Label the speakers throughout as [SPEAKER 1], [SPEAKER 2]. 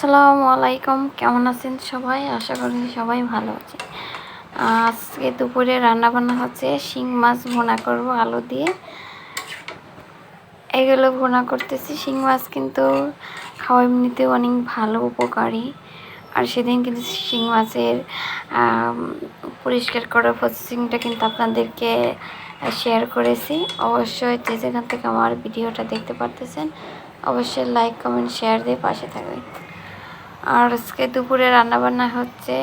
[SPEAKER 1] আসসালামু আলাইকুম। কেমন আছেন সবাই? আশা করি সবাই ভালো আছে আজকে দুপুরে রান্না বান্না হচ্ছে শিং মাছ ভুনা করব আলু দিয়ে। এগুলো ভুনা করতেছি। শিং মাছ কিন্তু খাওয়া এমনিতে অনেক ভালো, উপকারী। আর সেদিন কিন্তু শিং মাছের পরিষ্কার করার প্রসেসিংটা কিন্তু আপনাদেরকে শেয়ার করেছি। অবশ্যই যে যেখান থেকে আমার ভিডিওটা দেখতে পারতেছেন, অবশ্যই লাইক কমেন্ট শেয়ার দিয়ে পাশে থাকবেন। আর আজকে দুপুরে রান্না বান্না হচ্ছে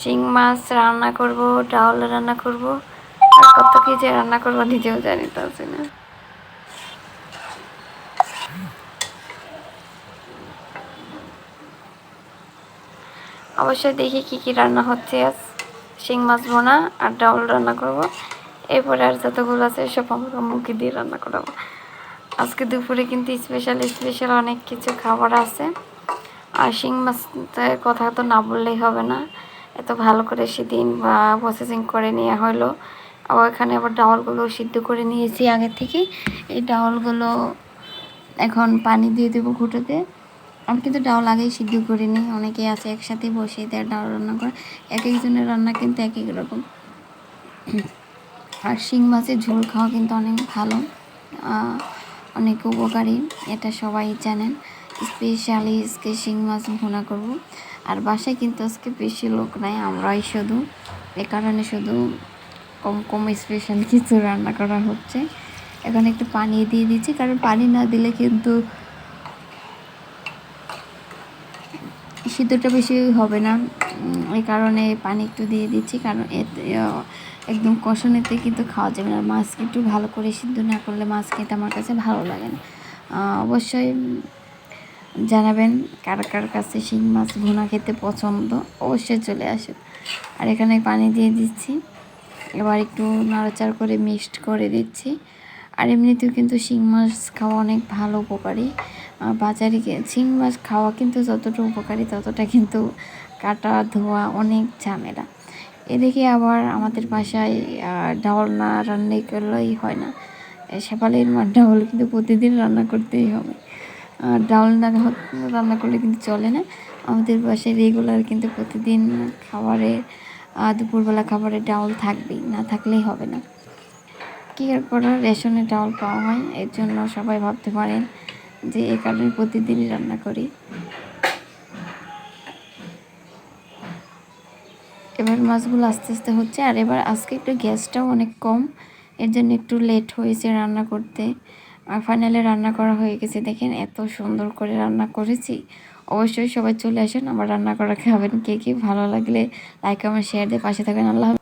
[SPEAKER 1] শিং মাছ রান্না করব ডাউল রান্না করব। আর কত কি যে রান্না করব নিজেও জানি তাছি না। অবশ্যই দেখি কি কি রান্না হচ্ছে আজ। শিং মাছ বোনা আর ডাউল রান্না করব। এরপরে আর যতগুলো আছে সব আমরা মুখে দিয়ে রান্না করাবো। আজকে দুপুরে কিন্তু স্পেশাল স্পেশাল অনেক কিছু খাবার আছে। আর শিং মাছের কথা তো না বললেই হবে না। এত ভালো করে সেদিন বা প্রসেসিং করে নেওয়া হলো। আবার এখানে আবার ডাউলগুলো সিদ্ধ করে নিয়েছি আগে থেকে এই ডাউলগুলো এখন পানি দিয়ে দেবো ঘুটোতে। আমি কিন্তু ডাউল আগেই সিদ্ধ করে নিই অনেকেই আছে একসাথে বসে দেয় ডাউল রান্না করে। এক একজনের রান্না কিন্তু এক এক রকম। আর শিং মাছের ঝোল খাওয়া কিন্তু অনেক ভালো। অনেক উপকারী। এটা সবাই জানেন। স্পেশালি আজকে শিং মাছ ভুনা করব। আর বাসায় কিন্তু আজকে বেশি লোক নাই, আমরাই শুধু। এ কারণে শুধু কম কম স্পেশাল কিছু রান্না করা হচ্ছে। এখন একটু পানি দিয়ে দিচ্ছি, কারণ পানি না দিলে কিন্তু সিদ্ধটা বেশি হবে না। এই কারণে পানি একটু দিয়ে দিচ্ছি, কারণ এতে একদম কষানোতে কিন্তু খাওয়া যাবে না। মাছকে একটু ভালো করে সিদ্ধ না করলে মাছ খেতে আমার কাছে ভালো লাগে না। অবশ্যই জানাবেন কার কার কাছে শিং মাছ ভুনা খেতে পছন্দ, অবশ্যই চলে আসুন। আর এখানে পানি দিয়ে দিচ্ছি। এবার একটু নাড়াচাড়া করে মিক্সড করে দিচ্ছি। আর এমনিতেও কিন্তু শিং মাছ খাওয়া অনেক ভালো উপকারী। বাজারে শিং মাছ খাওয়া কিন্তু যতটা উপকারী ততটা কিন্তু কাটা ধোয়া অনেক ঝামেলা। এদিকে আবার আমাদের বাসায় ডাউল না রান্না করলেই হয় না। মার ডাউল কিন্তু প্রতিদিন রান্না করতেই হবে। আর ডাউল না রান্না করলে কিন্তু চলে না। আমাদের বাসায় রেগুলার কিন্তু প্রতিদিন খাবারে দুপুরবেলা খাবারে ডাউল থাকবেই, না থাকলেই হবে না। কী করার, রেশনে ডাউল পাওয়া হয়, এর জন্য সবাই ভাবতে পারেন যে এই কারণে প্রতিদিনই রান্না করি। এবার মাছগুলো আস্তে আস্তে হচ্ছে, আর এবার আজকে একটু গ্যাসটাও অনেক কম, এর জন্য একটু লেট হয়েছে রান্না করতে। আর ফাইনালি রান্না করা হয়ে গেছে। দেখেন এত সুন্দর করে রান্না করেছি। অবশ্যই সবাই চলে আসেন, আমার রান্না করা খাবেন কে কে ভালো লাগলে লাইক আমার শেয়ার দিয়ে পাশে থাকবেন। আল্লাহ।